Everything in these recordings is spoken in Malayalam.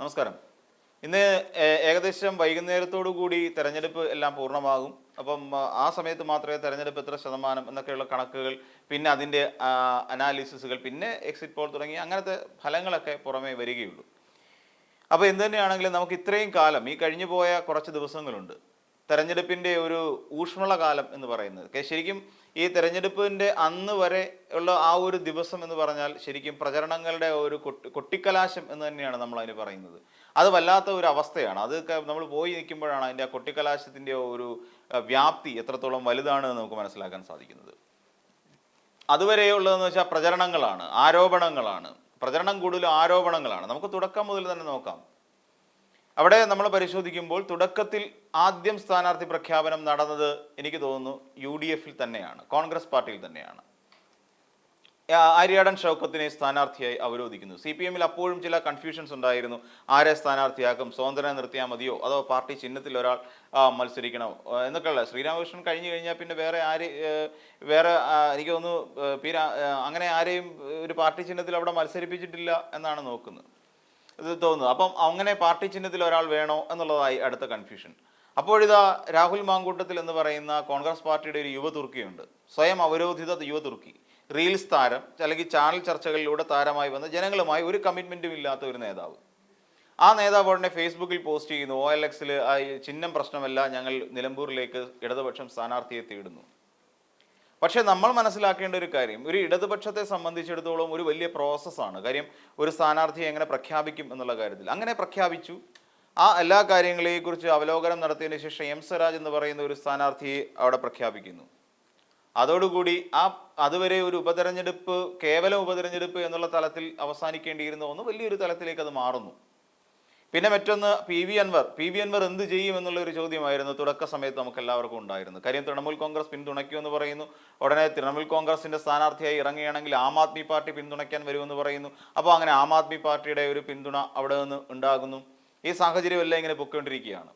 നമസ്കാരം. ഇന്ന് ഏകദേശം വൈകുന്നേരത്തോടു കൂടി തെരഞ്ഞെടുപ്പ് എല്ലാം പൂർണമാകും. അപ്പം ആ, സമയത്ത് മാത്രമേ തെരഞ്ഞെടുപ്പ് എത്ര ശതമാനം എന്നൊക്കെയുള്ള കണക്കുകൾ പിന്നെ അതിന്റെ അനാലിസിസുകൾ പിന്നെ എക്സിറ്റ് പോൾ തുടങ്ങി അങ്ങനത്തെ ഫലങ്ങളൊക്കെ പുറമേ വരികയുള്ളൂ. അപ്പോൾ എന്ത് തന്നെയാണെങ്കിലും നമുക്ക് ഇത്രയും കാലം ഈ കഴിഞ്ഞു പോയ കുറച്ച് ദിവസങ്ങളുണ്ട്. തെരഞ്ഞെടുപ്പിന്റെ ഒരു ഊഷ്മള കാലം എന്ന് പറയുന്നത്. ശരിക്കും ഈ തെരഞ്ഞെടുപ്പിന്റെ അന്ന് വരെ ഉള്ള ആ ഒരു ദിവസം എന്ന് പറഞ്ഞാൽ ശരിക്കും പ്രചരണങ്ങളുടെ ഒരു കൊട്ടി കൊട്ടിക്കലാശം എന്ന് തന്നെയാണ് നമ്മൾ അതിന് പറയുന്നത്. അത് വല്ലാത്ത ഒരു അവസ്ഥയാണ്. അത് നമ്മൾ പോയി നിൽക്കുമ്പോഴാണ് അതിന്റെ ആ കൊട്ടിക്കലാശത്തിന്റെ ഒരു വ്യാപ്തി എത്രത്തോളം വലുതാണ് എന്ന് നമുക്ക് മനസ്സിലാക്കാൻ സാധിക്കുന്നത്. അതുവരെയുള്ളതെന്ന് വെച്ചാൽ പ്രചരണങ്ങളാണ് ആരോപണങ്ങളാണ്. പ്രചരണം കൂടുതലും ആരോപണങ്ങളാണ്. നമുക്ക് തുടക്കം മുതൽ തന്നെ നോക്കാം. അവിടെ നമ്മൾ പരിശോധിക്കുമ്പോൾ തുടക്കത്തിൽ ആദ്യം സ്ഥാനാർത്ഥി പ്രഖ്യാപനം നടന്നത് എനിക്ക് തോന്നുന്നു യു ഡി എഫിൽ തന്നെയാണ് കോൺഗ്രസ് പാർട്ടിയിൽ തന്നെയാണ്. ആര്യാടൻ ഷൗക്കത്തിനെ സ്ഥാനാർത്ഥിയായി അവരോധിക്കുന്നു. സി പി എമ്മിൽ അപ്പോഴും ചില കൺഫ്യൂഷൻസ് ഉണ്ടായിരുന്നു. ആരെ സ്ഥാനാർത്ഥിയാക്കും സ്വതന്ത്രനെ നിർത്തിയാൽ മതിയോ അതോ പാർട്ടി ചിഹ്നത്തിൽ ഒരാൾ മത്സരിക്കണോ? എന്നൊക്കെയുള്ള ശ്രീരാമകൃഷ്ണൻ കഴിഞ്ഞു കഴിഞ്ഞാൽ പിന്നെ വേറെ ആര് വേറെ എനിക്ക് തോന്നുന്നു അങ്ങനെ ആരെയും ഒരു പാർട്ടി ചിഹ്നത്തിൽ അവിടെ മത്സരിപ്പിച്ചിട്ടില്ല എന്നാണ് നോക്കുന്നത്. ഇത് തോന്നുന്നത്. അപ്പം അങ്ങനെ പാർട്ടി ചിഹ്നത്തിൽ ഒരാൾ വേണോ എന്നുള്ളതായി അടുത്ത കൺഫ്യൂഷൻ അപ്പോഴിതാ രാഹുൽ മാങ്കൂട്ടത്തിൽ എന്ന് പറയുന്ന കോൺഗ്രസ് പാർട്ടിയുടെ ഒരു യുവ തുർക്കിയുണ്ട് സ്വയം അവരോധിത യുവ തുർക്കി റീൽസ് താരം അല്ലെങ്കിൽ ചാനൽ ചർച്ചകളിലൂടെ താരമായി വന്ന ജനങ്ങളുമായി ഒരു കമ്മിറ്റ്മെന്റും ഇല്ലാത്ത ഒരു നേതാവ്. ആ നേതാവ് ഉടനെ ഫേസ്ബുക്കിൽ പോസ്റ്റ് ചെയ്യുന്നു. ഒ എൽ എക്സിൽ ചിഹ്നം പ്രശ്നമല്ല ഞങ്ങൾ നിലമ്പൂരിലേക്ക് ഇടതുപക്ഷം സ്ഥാനാർത്ഥിയെ തേടുന്നു. പക്ഷേ നമ്മൾ മനസ്സിലാക്കേണ്ട ഒരു കാര്യം ഒരു ഇടതുപക്ഷത്തെ സംബന്ധിച്ചിടത്തോളം ഒരു വലിയ പ്രോസസ്സാണ് കാര്യം ഒരു സ്ഥാനാർത്ഥിയെ എങ്ങനെ പ്രഖ്യാപിക്കും എന്നുള്ള കാര്യത്തിൽ. അങ്ങനെ പ്രഖ്യാപിച്ചു. ആ എല്ലാ കാര്യങ്ങളെയും കുറിച്ച് അവലോകനം നടത്തിയതിന് ശേഷം എം സ്വരാജ് എന്ന് പറയുന്ന ഒരു സ്ഥാനാർത്ഥിയെ അവിടെ പ്രഖ്യാപിക്കുന്നു. അതോടുകൂടി ആ അതുവരെ ഒരു ഉപതെരഞ്ഞെടുപ്പ് കേവലം ഉപതെരഞ്ഞെടുപ്പ് എന്നുള്ള തലത്തിൽ അവസാനിക്കേണ്ടിയിരുന്ന ഒന്ന് വലിയൊരു തലത്തിലേക്ക് അത് മാറുന്നു. പിന്നെ മറ്റൊന്ന് P V Anvar. P V Anvar എന്ത് ചെയ്യും എന്നുള്ള ഒരു ചോദ്യമായിരുന്നു. തുടക്ക സമയത്ത് നമുക്ക് എല്ലാവർക്കും ഉണ്ടായിരുന്നു. കാര്യം തൃണമൂൽ കോൺഗ്രസ് പിന്തുണയ്ക്കുമെന്ന് പറയുന്നു. ഉടനെ തൃണമൂൽ കോൺഗ്രസിന്റെ സ്ഥാനാർത്ഥിയായി ഇറങ്ങുകയാണെങ്കിൽ ആം ആദ്മി പാർട്ടി പിന്തുണയ്ക്കാൻ വരുമെന്ന് പറയുന്നു. അപ്പോൾ അങ്ങനെ ആം ആദ്മി പാർട്ടിയുടെ ഒരു പിന്തുണ അവിടെ നിന്ന് ഉണ്ടാകുന്നു. ഈ സാഹചര്യം എല്ലാം ഇങ്ങനെ പൊക്കൊണ്ടിരിക്കുകയാണ്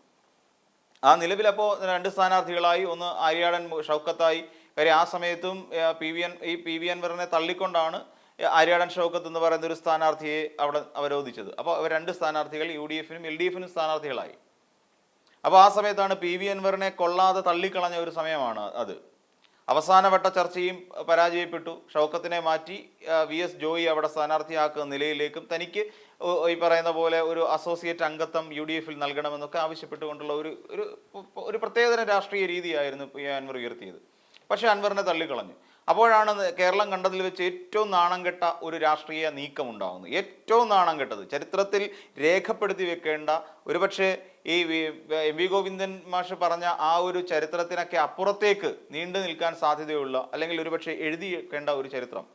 ആ നിലവിൽ അപ്പോൾ രണ്ട് സ്ഥാനാർത്ഥികളായി. ഒന്ന് ആര്യാടൻ ഷൗക്കത്തായി. കാര്യം ആ സമയത്തും പി വി എൻ ഈ പി വി അൻവറിനെ തള്ളിക്കൊണ്ടാണ് ആര്യാടൻ ഷൗക്കത്ത് എന്ന് പറയുന്ന ഒരു സ്ഥാനാർത്ഥിയെ അവിടെ അവരോധിച്ചത്. അപ്പോൾ അവർ രണ്ട് സ്ഥാനാർത്ഥികൾ യു ഡി എഫിനും എൽ ഡി എഫിനും സ്ഥാനാർത്ഥികളായി. അപ്പോൾ ആ സമയത്താണ് പി വി അൻവറിനെ കൊള്ളാതെ തള്ളിക്കളഞ്ഞ ഒരു സമയമാണ് അത്. അവസാനവട്ട ചർച്ചയും പരാജയപ്പെട്ടു. ഷൗക്കത്തിനെ മാറ്റി വി എസ് ജോയി അവിടെ സ്ഥാനാർത്ഥിയാക്കുന്ന നിലയിലേക്കും തനിക്ക് ഈ പറയുന്ന പോലെ ഒരു അസോസിയേറ്റ് അംഗത്വം യു ഡി എഫിൽ നൽകണമെന്നൊക്കെ ആവശ്യപ്പെട്ടുകൊണ്ടുള്ള ഒരു ഒരു പ്രത്യേകതരം രാഷ്ട്രീയ രീതിയായിരുന്നു പി അൻവർ ഉയർത്തിയത്. പക്ഷേ അൻവറിനെ തള്ളിക്കളഞ്ഞു. അപ്പോഴാണ് കേരളം കണ്ടതിൽ വെച്ച് ഏറ്റവും നാണം കെട്ട ഒരു രാഷ്ട്രീയ നീക്കം ഉണ്ടാകുന്നത് ഏറ്റവും നാണം കെട്ടത്. ചരിത്രത്തിൽ രേഖപ്പെടുത്തി വെക്കേണ്ട ഒരുപക്ഷെ ഈ എം വി ഗോവിന്ദൻ മാഷ് പറഞ്ഞ ആ ഒരു ചരിത്രത്തിനൊക്കെ അപ്പുറത്തേക്ക് നീണ്ടു നിൽക്കാൻ സാധ്യതയുള്ള അല്ലെങ്കിൽ ഒരുപക്ഷെ എഴുതി വെക്കേണ്ട ഒരു ചരിത്രം.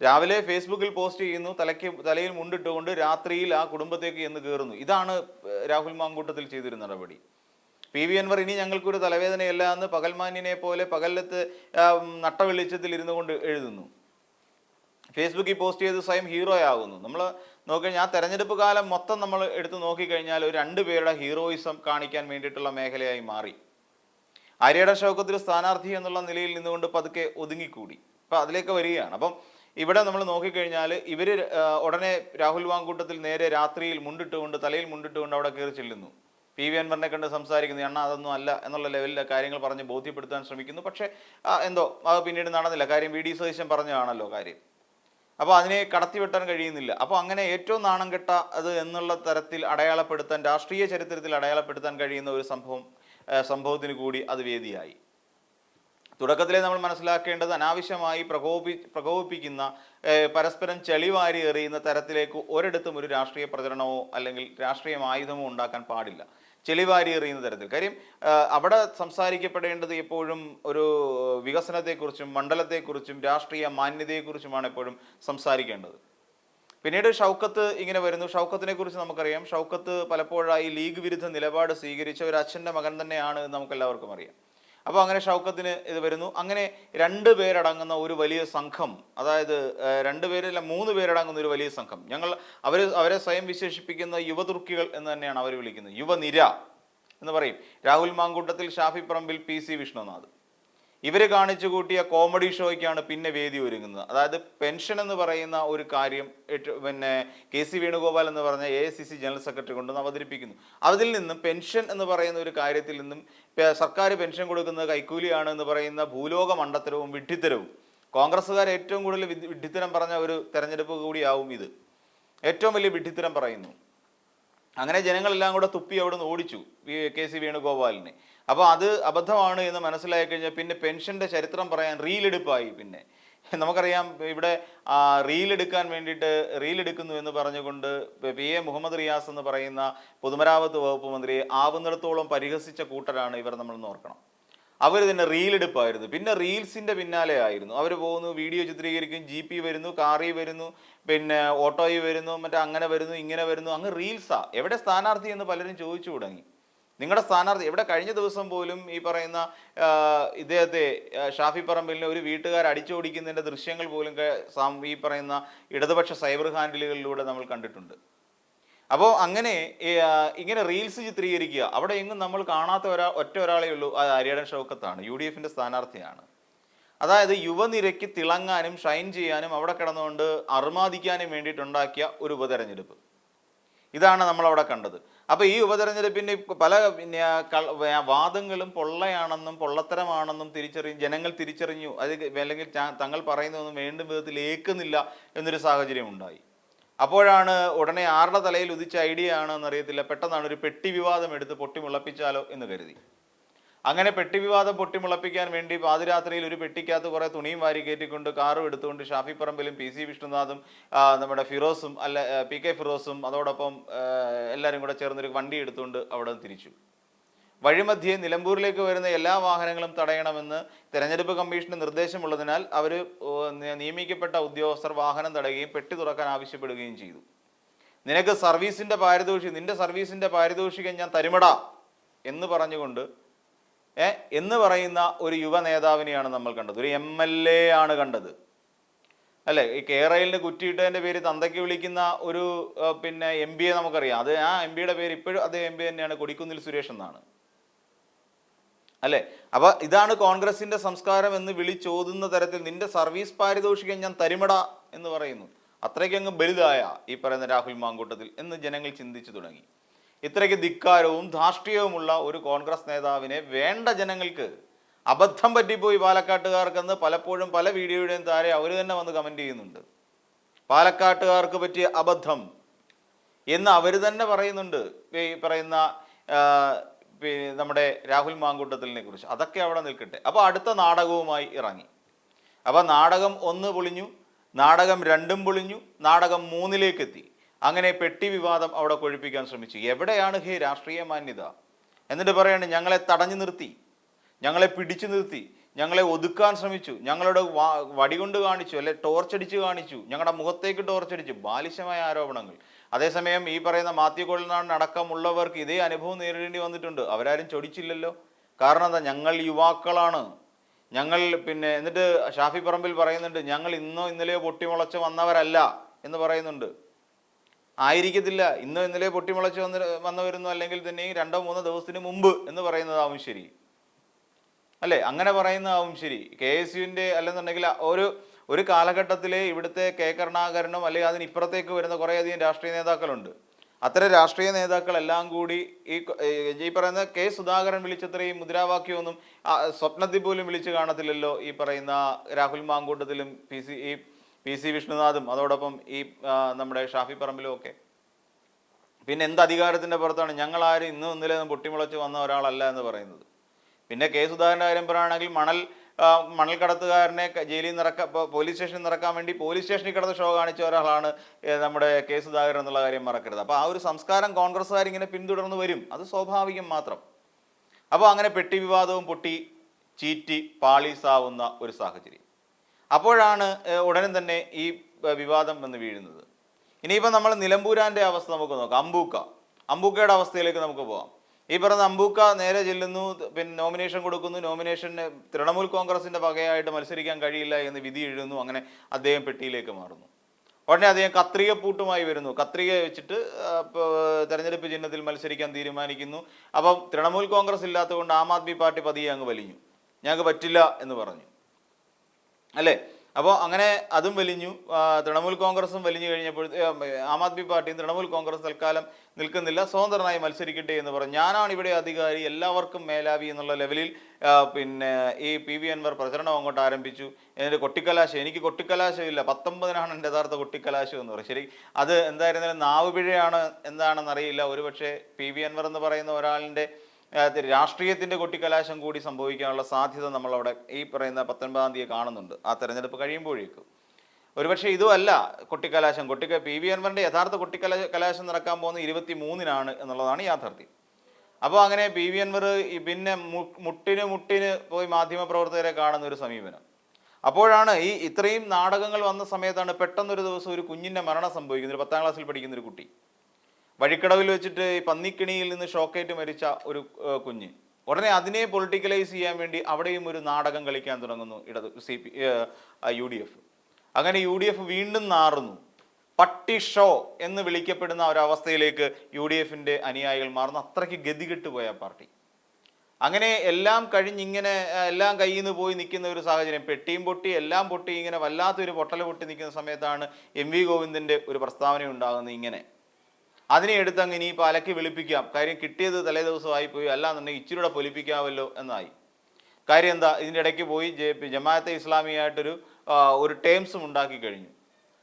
രാവിലെ ഫേസ്ബുക്കിൽ പോസ്റ്റ് ചെയ്യുന്നു തലയ്ക്ക് തലയിൽ മുണ്ടിട്ടുകൊണ്ട് രാത്രിയിൽ ആ കുടുംബത്തേക്ക് എന്ന് കയറുന്നു ഇതാണ് രാഹുൽ മാങ്കൂട്ടത്തിൽ ചെയ്തിരുന്ന നടപടി. പി വി അൻവർ ഇനി ഞങ്ങൾക്കൊരു തലവേദനയല്ല എന്ന് പകൽമാന്യനെ പോലെ പകലത്ത് നട്ടവെളിച്ചത്തിൽ ഇരുന്നു കൊണ്ട് എഴുതുന്നു. ഫേസ്ബുക്കിൽ പോസ്റ്റ് ചെയ്ത് സ്വയം ഹീറോ ആകുന്നു. നമ്മൾ നോക്കിക്കഴിഞ്ഞാൽ ആ തെരഞ്ഞെടുപ്പ് കാലം മൊത്തം നമ്മൾ എടുത്ത് നോക്കിക്കഴിഞ്ഞാൽ ഒരു രണ്ട് പേരുടെ ഹീറോയിസം കാണിക്കാൻ വേണ്ടിയിട്ടുള്ള മേഖലയായി മാറി. ആര്യയുടെ ശോകത്തിൽ സ്ഥാനാർത്ഥി എന്നുള്ള നിലയിൽ നിന്നുകൊണ്ട് പതുക്കെ ഒതുങ്ങിക്കൂടി. അപ്പം അതിലേക്ക് വരികയാണ്. അപ്പം ഇവിടെ നമ്മൾ നോക്കിക്കഴിഞ്ഞാൽ ഇവർ ഉടനെ രാഹുൽ വാങ്കൂട്ടത്തിൽ നേരെ രാത്രിയിൽ മുണ്ടിട്ടുകൊണ്ട് തലയിൽ മുണ്ടിട്ടുകൊണ്ട് അവിടെ കയറി ചെല്ലുന്നു. പി വി അൻവറിനെ കണ്ട് സംസാരിക്കുന്നു എണ്ണ അതൊന്നും അല്ല എന്നുള്ള ലെവലിൽ കാര്യങ്ങൾ പറഞ്ഞ് ബോധ്യപ്പെടുത്താൻ ശ്രമിക്കുന്നു. പക്ഷേ എന്തോ അത് പിന്നീട് നടന്നില്ല. കാര്യം വി ഡി സതീശൻ പറഞ്ഞതാണല്ലോ കാര്യം. അപ്പോൾ അതിനെ കടത്തിവെട്ടാൻ കഴിയുന്നില്ല. അപ്പോൾ അങ്ങനെ ഏറ്റവും നാണം കെട്ട അത് എന്നുള്ള തരത്തിൽ അടയാളപ്പെടുത്താൻ രാഷ്ട്രീയ ചരിത്രത്തിൽ അടയാളപ്പെടുത്താൻ കഴിയുന്ന ഒരു സംഭവം സംഭവത്തിന് കൂടി അത് വേദിയായി. തുടക്കത്തിലെ നമ്മൾ മനസ്സിലാക്കേണ്ടത് അനാവശ്യമായി പ്രകോപി പ്രകോപിപ്പിക്കുന്ന പരസ്പരം ചെളിവാരി എറിയുന്ന തരത്തിലേക്ക് ഒരിടത്തും ഒരു രാഷ്ട്രീയ പ്രചരണമോ അല്ലെങ്കിൽ രാഷ്ട്രീയ ആയുധമോ ഉണ്ടാക്കാൻ പാടില്ല. ചെളിവാരി എറിയുന്ന തരത്തിൽ. കാര്യം അവിടെ സംസാരിക്കപ്പെടേണ്ടത് എപ്പോഴും ഒരു വികസനത്തെക്കുറിച്ചും മണ്ഡലത്തെക്കുറിച്ചും രാഷ്ട്രീയ മാന്യതയെക്കുറിച്ചുമാണ് എപ്പോഴും സംസാരിക്കേണ്ടത്. പിന്നീട് ഷൗക്കത്ത് ഇങ്ങനെ വരുന്നു. ഷൗക്കത്തിനെ കുറിച്ച് നമുക്കറിയാം. ഷൗക്കത്ത് പലപ്പോഴായി ലീഗ് വിരുദ്ധ നിലപാട് സ്വീകരിച്ച ഒരു അച്ഛന്റെ മകൻ തന്നെയാണ് എന്ന് നമുക്ക് എല്ലാവർക്കും അറിയാം. അപ്പോൾ അങ്ങനെ ഷൗക്കത്തിന് ഇത് വരുന്നു. അങ്ങനെ രണ്ട് പേരടങ്ങുന്ന ഒരു വലിയ സംഘം അതായത് രണ്ട് പേരല്ല മൂന്ന് പേരടങ്ങുന്ന ഒരു വലിയ സംഘം. ഞങ്ങൾ അവർ അവരെ സ്വയം വിശേഷിപ്പിക്കുന്ന യുവതുർക്കികൾ എന്ന് തന്നെയാണ് അവർ വിളിക്കുന്നത്. യുവനിര എന്ന് പറയും. Rahul Mamkootathil Shafi Parambil P C Vishnunath. ഇവർ കാണിച്ചു കൂട്ടിയ കോമഡി ഷോയ്ക്കാണ് പിന്നെ വേദി ഒരുങ്ങുന്നത്. അതായത് പെൻഷൻ എന്ന് പറയുന്ന ഒരു കാര്യം പിന്നെ കെ സി വേണുഗോപാൽ എന്ന് പറഞ്ഞ എ ജനറൽ സെക്രട്ടറി കൊണ്ടുവന്ന് അവതരിപ്പിക്കുന്നു. അതിൽ നിന്നും പെൻഷൻ എന്ന് പറയുന്ന ഒരു കാര്യത്തിൽ നിന്നും സർക്കാർ പെൻഷൻ കൊടുക്കുന്നത് കൈക്കൂലിയാണ് എന്ന് പറയുന്ന ഭൂലോക മണ്ടത്തരവും വിഡ്ഢിത്തരവും. കോൺഗ്രസ്സുകാർ ഏറ്റവും കൂടുതൽ വിഡ്ഢിത്തരം പറഞ്ഞ ഒരു തെരഞ്ഞെടുപ്പ് കൂടിയാവും ഇത്. ഏറ്റവും വലിയ വിഡ്ഢിത്തരം പറയുന്നു. അങ്ങനെ ജനങ്ങളെല്ലാം കൂടെ തുപ്പി അവിടെ നിന്ന് ഓടിച്ചു കെ സി വേണുഗോപാലിനെ. അപ്പോൾ അത് അബദ്ധമാണ് എന്ന് മനസ്സിലായി കഴിഞ്ഞാൽ പിന്നെ പെൻഷന്റെ ചരിത്രം പറയാൻ റീലെടുപ്പായി പിന്നെ. നമുക്കറിയാം ഇവിടെ റീലെടുക്കാൻ വേണ്ടിയിട്ട് റീലെടുക്കുന്നു എന്ന് പറഞ്ഞുകൊണ്ട് പി എ മുഹമ്മദ് റിയാസ് എന്ന് പറയുന്ന പൊതുമരാമത്ത് വകുപ്പ് മന്ത്രിയെ ആവുന്നിടത്തോളം പരിഹസിച്ച കൂട്ടരാണ് ഇവർ നമ്മൾ ഓർക്കണം. അവർ തന്നെ റീൽ എടുപ്പായിരുന്നു. പിന്നെ റീൽസിന്റെ പിന്നാലെ ആയിരുന്നു. അവർ പോകുന്നു വീഡിയോ ചിത്രീകരിക്കും ജി പി വരുന്നു കാറി വരുന്നു പിന്നെ ഓട്ടോയിൽ വരുന്നു മറ്റേ അങ്ങനെ വരുന്നു ഇങ്ങനെ വരുന്നു. അങ്ങ് റീൽസാ എവിടെ സ്ഥാനാർത്ഥി എന്ന് പലരും ചോദിച്ചു തുടങ്ങി. നിങ്ങളുടെ സ്ഥാനാർത്ഥി എവിടെ കഴിഞ്ഞ ദിവസം പോലും ഈ പറയുന്ന ഇദ്ദേഹത്തെ ഷാഫി പറമ്പിലിനെ ഒരു വീട്ടുകാർ അടിച്ചോടിക്കുന്നതിന്റെ ദൃശ്യങ്ങൾ പോലും ഈ പറയുന്ന ഇടതുപക്ഷ സൈബർ ഹാൻഡിലുകളിലൂടെ നമ്മൾ കണ്ടിട്ടുണ്ട്. അപ്പോൾ അങ്ങനെ ഇങ്ങനെ റീൽസ് ചിത്രീകരിക്കുക. അവിടെ എങ്ങും നമ്മൾ കാണാത്ത ഒരാ ഒറ്റ ഒരാളേ ഉള്ളൂ. അത് അരിയടൻ ഷൗക്കത്താണ്. യു ഡി എഫിന്റെ സ്ഥാനാർത്ഥിയാണ്. അതായത് യുവനിരയ്ക്ക് തിളങ്ങാനും ഷൈൻ ചെയ്യാനും അവിടെ കിടന്നുകൊണ്ട് അർമാദിക്കാനും വേണ്ടിയിട്ടുണ്ടാക്കിയ ഒരു ഉപതെരഞ്ഞെടുപ്പ്. ഇതാണ് നമ്മൾ അവിടെ കണ്ടത്. അപ്പോൾ ഈ ഉപതെരഞ്ഞെടുപ്പിന്റെ പല വാദങ്ങളും പൊള്ളയാണെന്നും പൊള്ളത്തരമാണെന്നും തിരിച്ചറിഞ്ഞു ജനങ്ങൾ തിരിച്ചറിഞ്ഞു. അത് അല്ലെങ്കിൽ തങ്ങൾ പറയുന്നതൊന്നും വേണ്ട വിധത്തിൽ ഏക്കുന്നില്ല എന്നൊരു സാഹചര്യം ഉണ്ടായി. അപ്പോഴാണ് ഉടനെ ആരുടെ തലയിൽ ഉദിച്ച ഐഡിയ ആണെന്ന് അറിയത്തില്ല. പെട്ടെന്നാണ് ഒരു പെട്ടി വിവാദം എടുത്ത് പൊട്ടിമുളപ്പിച്ചാലോ എന്ന് കരുതി. അങ്ങനെ പെട്ടി വിവാദം പൊട്ടിമുളപ്പിക്കാൻ വേണ്ടി പാതിരാത്രിയിൽ ഒരു പെട്ടിക്കകത്ത് കുറേ തുണിയും വാരി കയറ്റിക്കൊണ്ട് കാറും എടുത്തുകൊണ്ട് ഷാഫി പറമ്പിലും പി സി വിഷ്ണുനാഥും നമ്മുടെ ഫിറോസും അല്ല പി കെ ഫിറോസും അതോടൊപ്പം എല്ലാവരും കൂടെ ചേർന്നൊരു വണ്ടി എടുത്തുകൊണ്ട് അവിടെ തിരിച്ചു. വഴിമധ്യേ നിലമ്പൂരിലേക്ക് വരുന്ന എല്ലാ വാഹനങ്ങളും തടയണമെന്ന് തെരഞ്ഞെടുപ്പ് കമ്മീഷന് നിർദ്ദേശമുള്ളതിനാൽ അവർ നിയമിക്കപ്പെട്ട ഉദ്യോഗസ്ഥർ വാഹനം തടയുകയും പെട്ടി തുറക്കാൻ ആവശ്യപ്പെടുകയും ചെയ്തു. നിനക്ക് സർവീസിന്റെ പാരിതോഷികം നിന്റെ സർവീസിന്റെ പാരിതോഷികം ഞാൻ തരുമടാ എന്ന് പറഞ്ഞുകൊണ്ട് ഏ എന്ന് പറയുന്ന ഒരു യുവ നേതാവിനെയാണ് നമ്മൾ കണ്ടത്. ഒരു എം എൽ എ ആണ് കണ്ടത്. അല്ലേ? ഈ കേരളിന് കുറ്റിയിട്ടതിന്റെ പേര് തന്തയ്ക്ക് വിളിക്കുന്ന ഒരു പിന്നെ എം എ നമുക്കറിയാം. അത് ആ എം ബിയുടെ പേര് ഇപ്പോഴും അതേ എം ബി തന്നെയാണ്. കൊടിക്കുന്നിൽ സുരേഷ് എന്നാണ്. അല്ലെ? അപ്പൊ ഇതാണ് കോൺഗ്രസിന്റെ സംസ്കാരം എന്ന് വിളിച്ചോതുന്ന തരത്തിൽ നിന്റെ സർവീസ് പാരിതോഷികം ഞാൻ തരുമട എന്ന് പറയുന്നു. അത്രയ്ക്കങ്ങ് ബലിതായ ഈ പറയുന്ന രാഹുൽ മാങ്കൂട്ടത്തിൽ എന്ന് ജനങ്ങൾ ചിന്തിച്ചു തുടങ്ങി. ഇത്രയ്ക്ക് ധിക്കാരവും ധാർഷ്ട്യവുമുള്ള ഒരു കോൺഗ്രസ് നേതാവിനെ വേണ്ട ജനങ്ങൾക്ക് അബദ്ധം പറ്റിപ്പോയി പാലക്കാട്ടുകാർക്കെന്ന് പലപ്പോഴും പല വീഡിയോയുടെയും താരെ അവർ തന്നെ വന്ന് കമന്റ് ചെയ്യുന്നുണ്ട്. പാലക്കാട്ടുകാർക്ക് പറ്റിയ അബദ്ധം എന്ന് അവർ തന്നെ പറയുന്നുണ്ട്. ഈ പറയുന്ന നമ്മുടെ രാഹുൽ മാങ്കൂട്ടത്തിലിനെ കുറിച്ച്. അതൊക്കെ അവിടെ നിൽക്കട്ടെ. അപ്പോൾ അടുത്ത നാടകവുമായി ഇറങ്ങി. അപ്പോൾ നാടകം ഒന്ന് പൊളിഞ്ഞു നാടകം രണ്ടും പൊളിഞ്ഞു നാടകം മൂന്നിലേക്ക് എത്തി അങ്ങനെ പെട്ടി വിവാദം അവിടെ കൊഴിപ്പിക്കാൻ ശ്രമിച്ചു. എവിടെയാണ് ഹേ രാഷ്ട്രീയ മാന്യത? എന്നിട്ട് പറയാണ് ഞങ്ങളെ തടഞ്ഞു നിർത്തി. ഞങ്ങളെ പിടിച്ചു നിർത്തി. ഞങ്ങളെ ഒതുക്കാൻ ശ്രമിച്ചു. ഞങ്ങളുടെ വടികൊണ്ട് കാണിച്ചു അല്ലെ ടോർച്ചടിച്ച് കാണിച്ചു. ഞങ്ങളുടെ മുഖത്തേക്ക് ടോർച്ചടിച്ചു. ബാലിശമായ ആരോപണങ്ങൾ. അതേസമയം ഈ പറയുന്ന മാത്യു കൊള്ളനാടൻ അടക്കമുള്ളവർക്ക് ഇതേ അനുഭവം നേരിടേണ്ടി വന്നിട്ടുണ്ട്. അവരാരും ചൊടിച്ചില്ലല്ലോ. കാരണം എന്താ? ഞങ്ങൾ യുവാക്കളാണ്. ഞങ്ങൾ പിന്നെ എന്നിട്ട് ഷാഫി പറമ്പിൽ പറയുന്നുണ്ട് ഞങ്ങൾ ഇന്നോ ഇന്നലെയോ പൊട്ടിമുളച്ച് വന്നവരല്ല എന്ന് പറയുന്നുണ്ട്. ആയിരിക്കത്തില്ല. ഇന്നോ ഇന്നലെയോ പൊട്ടിമുളച്ച് വന്ന് വന്നവരുന്നു അല്ലെങ്കിൽ തന്നെ രണ്ടോ മൂന്നോ ദിവസത്തിന് മുമ്പ് എന്ന് പറയുന്നതാവും ശരി. അല്ലേ? അങ്ങനെ പറയുന്നതാവും ശരി. കെ എസ് യുവിന്റെ അല്ലെന്നുണ്ടെങ്കിൽ ഒരു ഒരു കാലഘട്ടത്തിലെ ഇവിടുത്തെ കെ കരുണാകരനും അല്ലെങ്കിൽ അതിനിപ്പുറത്തേക്ക് വരുന്ന കുറേയധികം രാഷ്ട്രീയ നേതാക്കളുണ്ട്. അത്തരം രാഷ്ട്രീയ നേതാക്കളെല്ലാം കൂടി ഈ ഈ പറയുന്ന കെ സുധാകരൻ വിളിച്ചത്രയും മുദ്രാവാക്യമൊന്നും സ്വപ്നത്തിൽ പോലും വിളിച്ചു കാണത്തില്ലല്ലോ ഈ പറയുന്ന രാഹുൽ മാങ്കൂട്ടത്തിലും പി സി ഈ പി സി വിഷ്ണുനാഥും അതോടൊപ്പം ഈ നമ്മുടെ ഷാഫി പറമ്പിലും ഒക്കെ. പിന്നെ എന്ത് അധികാരത്തിന്റെ പുറത്താണ്? ഞങ്ങളാരും ഇന്നും ഇന്നലെ പൊട്ടിമുളച്ച് വന്ന ഒരാളല്ല എന്ന് പറയുന്നത്. പിന്നെ കെ സുധാകരന്റെ കാര്യം പറയുകയാണെങ്കിൽ മണൽ മണൽ കടത്തുകാരനെ ജയിലിൽ നിന്ന് ഇറക്കാൻ പോലീസ് സ്റ്റേഷനിൽ ഇറക്കാൻ വേണ്ടി പോലീസ് സ്റ്റേഷനിൽ കിടന്ന് ഷോ കാണിച്ച ഒരാളാണ് നമ്മുടെ കെ സുധാകരൻ എന്നുള്ള കാര്യം മറക്കരുത്. അപ്പോൾ ആ ഒരു സംസ്കാരം കോൺഗ്രസ്സുകാർ ഇങ്ങനെ പിന്തുടർന്ന് വരും. അത് സ്വാഭാവികം മാത്രം. അപ്പോൾ അങ്ങനെ പെട്ടി വിവാദവും പൊട്ടി ചീറ്റി പാളീസാവുന്ന ഒരു സാഹചര്യം. അപ്പോഴാണ് ഉടനെ തന്നെ ഈ വിവാദം വന്ന് വീഴുന്നത്. ഇനിയിപ്പോൾ നമ്മൾ നിലമ്പൂരാന്റെ അവസ്ഥ നമുക്ക് നോക്കാം. അമ്പൂക്ക. അമ്പൂക്കയുടെ അവസ്ഥയിലേക്ക് നമുക്ക് പോകാം. ഈ പറഞ്ഞ അമ്പൂക്ക നേരെ ചെല്ലുന്നു പിന്നെ നോമിനേഷൻ കൊടുക്കുന്നു. നോമിനേഷന് തൃണമൂൽ കോൺഗ്രസിന്റെ വകയായിട്ട് മത്സരിക്കാൻ കഴിയില്ല എന്ന് വിധി എഴുതുന്നു. അങ്ങനെ അദ്ദേഹം പെട്ടിയിലേക്ക് മാറുന്നു. ഉടനെ അദ്ദേഹം കത്രിക പൂട്ടുമായി വരുന്നു. കത്രിക വെച്ചിട്ട് തെരഞ്ഞെടുപ്പ് ചിഹ്നത്തിൽ മത്സരിക്കാൻ തീരുമാനിക്കുന്നു. അപ്പം തൃണമൂൽ കോൺഗ്രസ് ഇല്ലാത്തതുകൊണ്ട് ആം ആദ്മി പാർട്ടി പതിയെ അങ്ങ് വലിഞ്ഞു. ഞങ്ങൾക്ക് പറ്റില്ല എന്ന് പറഞ്ഞു. അല്ലേ? അപ്പോൾ അങ്ങനെ അതും വലിഞ്ഞു. തൃണമൂൽ കോൺഗ്രസും വലിഞ്ഞു കഴിഞ്ഞപ്പോൾ ആം ആദ്മി പാർട്ടിയും തൃണമൂൽ കോൺഗ്രസ് തൽക്കാലം നിൽക്കുന്നില്ല. സ്വതന്ത്രനായി മത്സരിക്കട്ടെ എന്ന് പറഞ്ഞു. ഞാനാണ് ഇവിടെ അധികാരി എല്ലാവർക്കും മേലാവി എന്നുള്ള ലെവലിൽ പിന്നെ ഈ പി വി അൻവർ പ്രചരണം അങ്ങോട്ട് ആരംഭിച്ചു. എന്റെ കൊട്ടിക്കലാശം എനിക്ക് കൊട്ടിക്കലാശം ഇല്ല. പത്തൊമ്പതിനാണ് എന്റെ യഥാർത്ഥ കൊട്ടിക്കലാശം എന്ന് പറയും. ശരി അത് എന്തായിരുന്നാലും നാവ് പിഴയാണ് എന്താണെന്നറിയില്ല. ഒരുപക്ഷെ പി വി അൻവർ എന്ന് പറയുന്ന ഒരാളിന്റെ രാഷ്ട്രീയത്തിന്റെ കൊട്ടിക്കലാശം കൂടി സംഭവിക്കാനുള്ള സാധ്യത നമ്മളവിടെ ഈ പറയുന്ന പത്തൊൻപതാം തീയതി കാണുന്നുണ്ട്. ആ തെരഞ്ഞെടുപ്പ് കഴിയുമ്പോഴേക്കും. ഒരുപക്ഷെ ഇതുമല്ല കൊട്ടിക്കലാശം. കൊട്ടിക്ക പി വി അൻവറിന്റെ യഥാർത്ഥ കൊട്ടിക്കല കലാശം നടക്കാൻ പോകുന്ന ഇരുപത്തി മൂന്നിനാണ് എന്നുള്ളതാണ് യാഥാർത്ഥ്യം. അപ്പോൾ അങ്ങനെ പി വി അൻവർ പിന്നെ മുട്ടിന് മുട്ടിന് പോയി മാധ്യമപ്രവർത്തകരെ കാണുന്ന ഒരു സമീപനം. അപ്പോഴാണ് ഈ ഇത്രയും നാടകങ്ങൾ വന്ന സമയത്താണ് പെട്ടെന്നൊരു ദിവസം ഒരു കുഞ്ഞിന്റെ മരണം സംഭവിക്കുന്നത്. ഒരു പത്താം ക്ലാസ്സിൽ പഠിക്കുന്ന ഒരു കുട്ടി. വഴിക്കടവിൽ വെച്ചിട്ട് ഈ പന്നിക്കിണിയിൽ നിന്ന് ഷോക്കേറ്റ് മരിച്ച ഒരു കുഞ്ഞ്. ഉടനെ അതിനെ പൊളിറ്റിക്കലൈസ് ചെയ്യാൻ വേണ്ടി അവിടെയും ഒരു നാടകം കളിക്കാൻ തുടങ്ങുന്നു ഇടത് C P U D F. അങ്ങനെ യു ഡി എഫ് വീണ്ടും നാറുന്നു. പട്ടി ഷോ എന്ന് വിളിക്കപ്പെടുന്ന ഒരവസ്ഥയിലേക്ക് യു ഡി എഫിന്റെ അനുയായികൾ മാറുന്നു. അത്രയ്ക്ക് ഗതികെട്ട് പോയ പാർട്ടി. അങ്ങനെ എല്ലാം കഴിഞ്ഞിങ്ങനെ എല്ലാം കയ്യിൽ നിന്ന് പോയി നിൽക്കുന്ന ഒരു സാഹചര്യം. പെട്ടിയും പൊട്ടി എല്ലാം പൊട്ടി ഇങ്ങനെ വല്ലാത്തൊരു പൊട്ടൽ പൊട്ടി നിൽക്കുന്ന സമയത്താണ് എം വി ഗോവിന്ദന്റെ ഒരു പ്രസ്താവന ഉണ്ടാകുന്നത് ഇങ്ങനെ. അതിനെ എടുത്ത് അങ്ങ് ഇനി അലക്കി വിളിപ്പിക്കാം. കാര്യം കിട്ടിയത് തലേ ദിവസമായി പോയി. അല്ലാന്നുണ്ടെങ്കിൽ ഇച്ചിരൂടെ പൊലിപ്പിക്കാമല്ലോ എന്നായി. കാര്യം എന്താ? ഇതിന്റെ ഇടയ്ക്ക് പോയി ജെ ജമാഅത്തെ ഇസ്ലാമിയായിട്ടൊരു ഒരു ടേംസും ഉണ്ടാക്കി കഴിഞ്ഞു.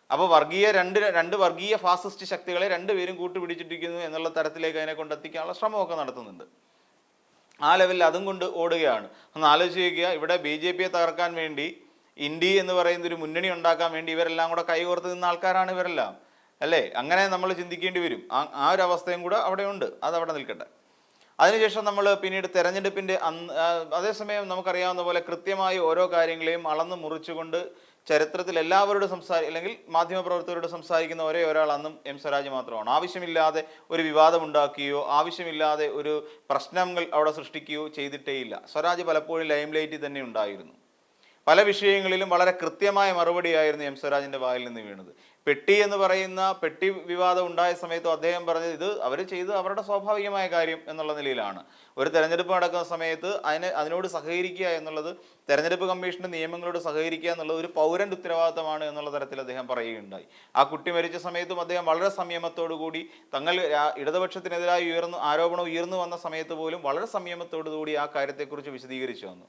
അപ്പോൾ വർഗീയ രണ്ട് രണ്ട് വർഗീയ ഫാസിസ്റ്റ് ശക്തികളെ രണ്ടുപേരും കൂട്ടുപിടിച്ചിട്ടിരിക്കുന്നു എന്നുള്ള തരത്തിലേക്ക് അതിനെ കൊണ്ടെത്തിക്കാനുള്ള ശ്രമമൊക്കെ നടത്തുന്നുണ്ട്. ആ ലെവലിൽ അതും കൊണ്ട് ഓടുകയാണ്. ഒന്ന് ആലോചിച്ച് നോക്കുക ഇവിടെ ബി ജെ പിയെ തകർക്കാൻ വേണ്ടി ഇന്ത്യ എന്ന് പറയുന്ന ഒരു മുന്നണി ഉണ്ടാക്കാൻ വേണ്ടി ഇവരെല്ലാം കൂടെ കൈകോർത്ത് നിന്ന ആൾക്കാരാണ് ഇവരെല്ലാം. അല്ലേ? അങ്ങനെ നമ്മൾ ചിന്തിക്കേണ്ടി വരും. ആ ആ ഒരു അവസ്ഥയും കൂടെ അവിടെ ഉണ്ട്. അത് അവിടെ നിൽക്കട്ടെ. അതിനുശേഷം നമ്മൾ പിന്നീട് തെരഞ്ഞെടുപ്പിന്റെ അന്ന് അതേസമയം നമുക്കറിയാവുന്ന പോലെ കൃത്യമായി ഓരോ കാര്യങ്ങളെയും അളന്ന് മുറിച്ചുകൊണ്ട് ചരിത്രത്തിൽ എല്ലാവരോടും സംസാരി അല്ലെങ്കിൽ മാധ്യമപ്രവർത്തകരോട് സംസാരിക്കുന്ന ഒരേ ഒരാൾ അന്നും എം സ്വരാജ് മാത്രമാണ്. ആവശ്യമില്ലാതെ ഒരു വിവാദം ഉണ്ടാക്കുകയോ ആവശ്യമില്ലാതെ ഒരു പ്രശ്നങ്ങൾ അവിടെ സൃഷ്ടിക്കുകയോ ചെയ്തിട്ടേയില്ല സ്വരാജ് പലപ്പോഴും ലൈംലൈറ്റിൽ തന്നെ ഉണ്ടായിരുന്നു. പല വിഷയങ്ങളിലും വളരെ കൃത്യമായ മറുപടിയായിരുന്നു എം സ്വരാജിന്റെ വായിൽ നിന്ന് വീണത്. പെട്ടി എന്ന് പറയുന്ന പെട്ടി വിവാദം ഉണ്ടായ സമയത്തും അദ്ദേഹം പറഞ്ഞത് ഇത് അവർ ചെയ്ത് അവരുടെ സ്വാഭാവികമായ കാര്യം എന്നുള്ള നിലയിലാണ്. ഒരു തെരഞ്ഞെടുപ്പ് നടക്കുന്ന സമയത്ത് അതിനെ അതിനോട് സഹകരിക്കുക എന്നുള്ളത് തെരഞ്ഞെടുപ്പ് കമ്മീഷന്റെ നിയമങ്ങളോട് സഹകരിക്കുക എന്നുള്ളത് ഒരു പൗരന്റെ ഉത്തരവാദിത്തമാണ് എന്നുള്ള തരത്തിൽ അദ്ദേഹം പറയുകയുണ്ടായി. ആ കുട്ടി മരിച്ച സമയത്തും അദ്ദേഹം വളരെ സംയമത്തോടു കൂടി തങ്ങൾ ഇടതുപക്ഷത്തിനെതിരായി ഉയർന്നു ആരോപണം ഉയർന്നു വന്ന സമയത്ത് പോലും വളരെ സംയമത്തോടു കൂടി ആ കാര്യത്തെക്കുറിച്ച് വിശദീകരിച്ചു വന്നു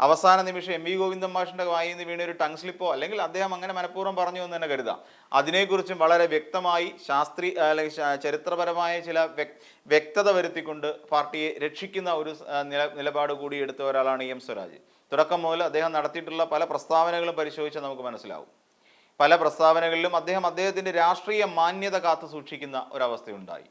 അവസാന നിമിഷം എം വി ഗോവിന്ദൻ മാഷിന്റെ വായിൽ നിന്ന് വീണ ഒരു ടങ് സ്ലിപ്പോ അല്ലെങ്കിൽ അദ്ദേഹം അങ്ങനെ മനഃപൂർവം പറഞ്ഞു എന്ന് തന്നെ കരുതാം. അതിനെക്കുറിച്ചും വളരെ വ്യക്തമായി ശാസ്ത്രീയ അല്ലെങ്കിൽ ചരിത്രപരമായ ചില വ്യക്- വ്യക്തത വരുത്തിക്കൊണ്ട് പാർട്ടിയെ രക്ഷിക്കുന്ന ഒരു നില നിലപാട് കൂടി എടുത്ത ഒരാളാണ് എം സ്വരാജ്. തുടക്കം മുതൽ അദ്ദേഹം നടത്തിയിട്ടുള്ള പല പ്രസ്താവനകളും പരിശോധിച്ചാൽ നമുക്ക് മനസ്സിലാവും. പല പ്രസ്താവനകളിലും അദ്ദേഹം അദ്ദേഹത്തിന്റെ രാഷ്ട്രീയ മാന്യത കാത്തു സൂക്ഷിക്കുന്ന ഒരവസ്ഥയുണ്ടായി.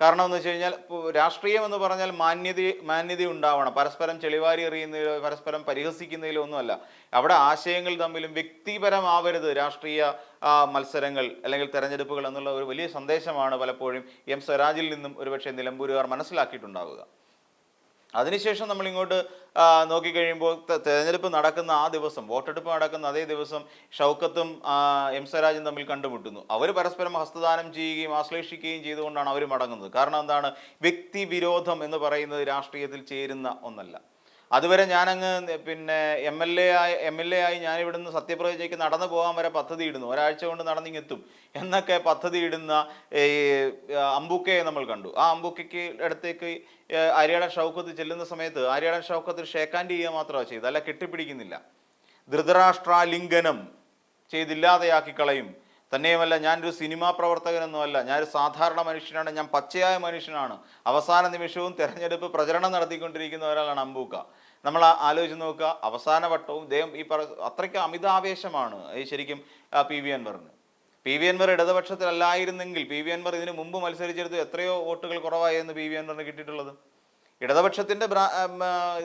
കാരണം എന്ന് വെച്ച് കഴിഞ്ഞാൽ രാഷ്ട്രീയം എന്ന് പറഞ്ഞാൽ മാന്യത മാന്യത ഉണ്ടാവണം. പരസ്പരം ചെളിവാരി എറിയുന്നതിലോ പരസ്പരം പരിഹസിക്കുന്നതിലോ ഒന്നുമല്ല. അവിടെ ആശയങ്ങൾ തമ്മിലും വ്യക്തിപരമാവരുത് രാഷ്ട്രീയ മത്സരങ്ങൾ അല്ലെങ്കിൽ തെരഞ്ഞെടുപ്പുകൾ എന്നുള്ള ഒരു വലിയ സന്ദേശമാണ് പലപ്പോഴും എം സ്വരാജിൽ നിന്നും ഒരുപക്ഷെ നിലമ്പൂരുകാർ മനസ്സിലാക്കിയിട്ടുണ്ടാവുക. അതിനുശേഷം നമ്മൾ ഇങ്ങോട്ട് നോക്കിക്കഴിയുമ്പോൾ തെരഞ്ഞെടുപ്പ് നടക്കുന്ന ആ ദിവസം വോട്ടെടുപ്പ് നടക്കുന്ന അതേ ദിവസം ഷൗക്കത്തും എം സ്വരാജും തമ്മിൽ കണ്ടുമുട്ടുന്നു. അവർ പരസ്പരം ഹസ്തദാനം ചെയ്യുകയും ആശ്ലേഷിക്കുകയും ചെയ്തുകൊണ്ടാണ് അവർ മടങ്ങുന്നത്. കാരണം എന്താണ്? വ്യക്തിവിരോധം എന്ന് പറയുന്നത് രാഷ്ട്രീയത്തിൽ ചേരുന്ന ഒന്നല്ല. അതുവരെ ഞാനങ്ങ് പിന്നെ എം എൽ എ ആയി എം എൽ എ ആയി ഞാൻ ഇവിടുന്ന് സത്യപ്രതിജ്ഞയ്ക്ക് നടന്നു പോകാൻ വരെ പദ്ധതി ഇടുന്നു. ഒരാഴ്ച കൊണ്ട് നടന്നിങ്ങെത്തും. എന്നൊക്കെ പദ്ധതി ഇടുന്ന ഈ അമ്പുക്കയെ നമ്മൾ കണ്ടു. ആ അമ്പുക്കയ്ക്ക് അടുത്തേക്ക് ആര്യാടൻ ഷൗക്കത്ത് ചെല്ലുന്ന സമയത്ത് ആര്യാടൻ ഷൗക്കത്ത് ഷേക്കാൻഡ് ചെയ്യുക മാത്രമാണ് ചെയ്തത്. അല്ല കെട്ടിപ്പിടിക്കുന്നില്ല. ധൃതരാഷ്ട്രാലിംഗനം ചെയ്തില്ലാതെയാക്കി കളയും. തന്നെയുമല്ല ഞാനൊരു സിനിമാ പ്രവർത്തകനൊന്നുമല്ല. ഞാനൊരു സാധാരണ മനുഷ്യനാണ്. ഞാൻ പച്ചയായ മനുഷ്യനാണ്. അവസാന നിമിഷവും തിരഞ്ഞെടുപ്പ് പ്രചരണം നടത്തിക്കൊണ്ടിരിക്കുന്ന ഒരാളാണ് അമ്പൂക്ക നമ്മൾ ആലോചിച്ച് നോക്കുക. അവസാന വട്ടവും ഇദ്ദേഹം ഈ പറ അത്രയ്ക്ക് അമിതാവേശമാണ്. ഈ ശരിക്കും പി വി അൻവറിന്. പി വി അൻവർ ഇടതുപക്ഷത്തിലല്ലായിരുന്നെങ്കിൽ പി വി അൻവർ ഇതിന് മുമ്പ് മത്സരിച്ചെടുത്ത് എത്രയോ വോട്ടുകൾ കുറവായിരുന്നു പി വി അൻവറിന് കിട്ടിയിട്ടുള്ളത്. ആ,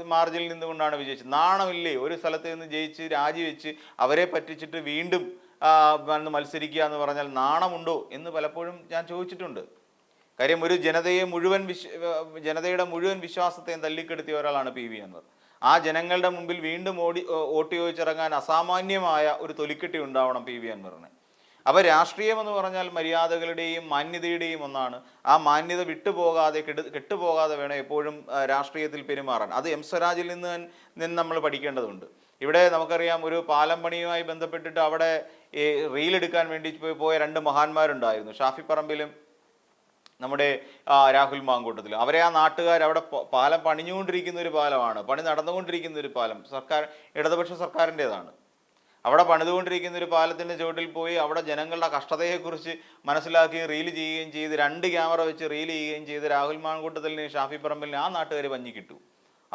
മാർജിനിൽ നിന്നുകൊണ്ടാണ് വിജയിച്ചത്. നാണമില്ലേ? ഒരു സ്ഥലത്ത് നിന്ന് ജയിച്ച് രാജിവെച്ച് അവരെ പറ്റിച്ചിട്ട് വീണ്ടും വന്ന് മത്സരിക്കുക എന്ന് പറഞ്ഞാൽ നാണമുണ്ടോ എന്ന് പലപ്പോഴും ഞാൻ ചോദിച്ചിട്ടുണ്ട്. കാര്യം ഒരു ജനതയെ മുഴുവൻ വിശ്വ ജനതയുടെ മുഴുവൻ വിശ്വാസത്തെയും തല്ലിക്കെടുത്തിയ ഒരാളാണ് പി. വി. അൻവർ. ആ ജനങ്ങളുടെ മുമ്പിൽ വീണ്ടും ഓടി ഓട്ടി ചോദിച്ചിറങ്ങാൻ അസാമാന്യമായ ഒരു തൊലിക്കെട്ടി ഉണ്ടാവണം പി. വി. അൻവറിന്. അപ്പോൾ രാഷ്ട്രീയം എന്ന് പറഞ്ഞാൽ മര്യാദകളുടെയും മാന്യതയുടെയും ഒന്നാണ്. ആ മാന്യത വിട്ടുപോകാതെ കെടു കെട്ടുപോകാതെ വേണം എപ്പോഴും രാഷ്ട്രീയത്തിൽ പെരുമാറാൻ. അത് എം സ്വരാജിൽ നിന്ന് നിന്ന് നമ്മൾ പഠിക്കേണ്ടതുണ്ട്. ഇവിടെ നമുക്കറിയാം ഒരു പാലം പണിയുമായി ബന്ധപ്പെട്ടിട്ട് അവിടെ ഈ റീൽ എടുക്കാൻ വേണ്ടി പോയി- രണ്ട് മഹാന്മാരുണ്ടായിരുന്നു. ഷാഫി പറമ്പിലും നമ്മുടെ രാഹുൽ മാങ്കൂട്ടത്തിലും. അവരെ ആ നാട്ടുകാർ അവിടെ പാലം പണിഞ്ഞുകൊണ്ടിരിക്കുന്ന ഒരു പാലമാണ്. പണി നടന്നുകൊണ്ടിരിക്കുന്ന ഒരു പാലം. സർക്കാർ ഇടതുപക്ഷ സർക്കാരിന്റെതാണ്. അവിടെ പണിതുകൊണ്ടിരിക്കുന്ന ഒരു പാലത്തിന്റെ ചുവട്ടിൽ പോയി അവിടെ ജനങ്ങളുടെ കഷ്ടതയെക്കുറിച്ച് മനസ്സിലാക്കി റീൽ ചെയ്യുകയും ചെയ്ത് രണ്ട് ക്യാമറ വെച്ച് റീൽ ചെയ്യുകയും ചെയ്ത് രാഹുൽ മാങ്കൂട്ടത്തിലിന് ഷാഫി പറമ്പിൽ ആ നാട്ടുകാർ പഞ്ഞി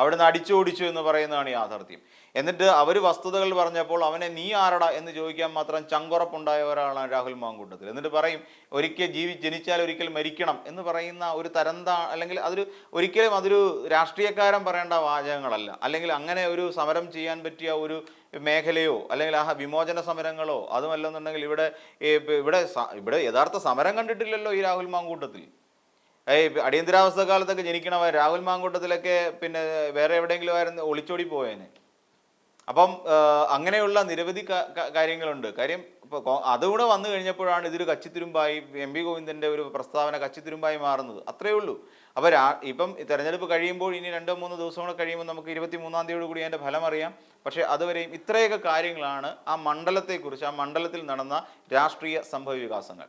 അവിടുന്ന് അടിച്ചോടിച്ചു എന്ന് പറയുന്നതാണ് യാഥാർത്ഥ്യം. എന്നിട്ട് അവർ വസ്തുതകൾ പറഞ്ഞപ്പോൾ അവനെ നീ ആരടാ എന്ന് ചോദിക്കാൻ മാത്രം ചങ്കുറപ്പുണ്ടായ ഒരാളാണ് രാഹുൽ മാങ്കൂട്ടത്തിൽ. എന്നിട്ട് പറയും ഒരിക്കൽ ജീവി ജനിച്ചാൽ ഒരിക്കൽ മരിക്കണം എന്ന് പറയുന്ന ഒരു തരന്ത അല്ലെങ്കിൽ അതൊരു ഒരിക്കലും അതൊരു രാഷ്ട്രീയക്കാരൻ പറയേണ്ട വാചകങ്ങളല്ല. അല്ലെങ്കിൽ അങ്ങനെ ഒരു സമരം ചെയ്യാൻ പറ്റിയ ഒരു മേഖലയോ അല്ലെങ്കിൽ ആ വിമോചന സമരങ്ങളോ അതുമല്ലെന്നുണ്ടെങ്കിൽ ഇവിടെ ഇവിടെ ഇവിടെ യഥാർത്ഥ സമരം കണ്ടിട്ടില്ലല്ലോ ഈ രാഹുൽ മാങ്കൂട്ടത്തിൽ. ഏയ് അടിയന്തരാവസ്ഥ കാലത്തൊക്കെ ജനിക്കണവ രാഹുൽ മാങ്കൂട്ടത്തിലൊക്കെ പിന്നെ വേറെ എവിടെയെങ്കിലും ആയിരുന്നു ഒളിച്ചോടി പോയേനെ. അപ്പം അങ്ങനെയുള്ള നിരവധി കാര്യങ്ങളുണ്ട്. കാര്യം ഇപ്പോൾ അതുകൂടെ വന്നു കഴിഞ്ഞപ്പോഴാണ് ഇതൊരു കച്ചിത്തുരുമ്പായി എം വി ഗോവിന്ദന്റെ ഒരു പ്രസ്താവന കച്ചിത്തുരുമ്പായി മാറുന്നത്. അത്രയേ ഉള്ളൂ. അപ്പോൾ രാ ഇപ്പം തെരഞ്ഞെടുപ്പ് കഴിയുമ്പോൾ ഇനി രണ്ടോ മൂന്നോ ദിവസം കൂടെ കഴിയുമ്പോൾ നമുക്ക് ഇരുപത്തി മൂന്നാം തീയതിയോട് കൂടി അതിന്റെ ഫലം അറിയാം പക്ഷേ അതുവരെയും ഇത്രയൊക്കെ കാര്യങ്ങളാണ് ആ മണ്ഡലത്തെക്കുറിച്ച് ആ മണ്ഡലത്തിൽ നടന്ന രാഷ്ട്രീയ സംഭവ വികാസങ്ങൾ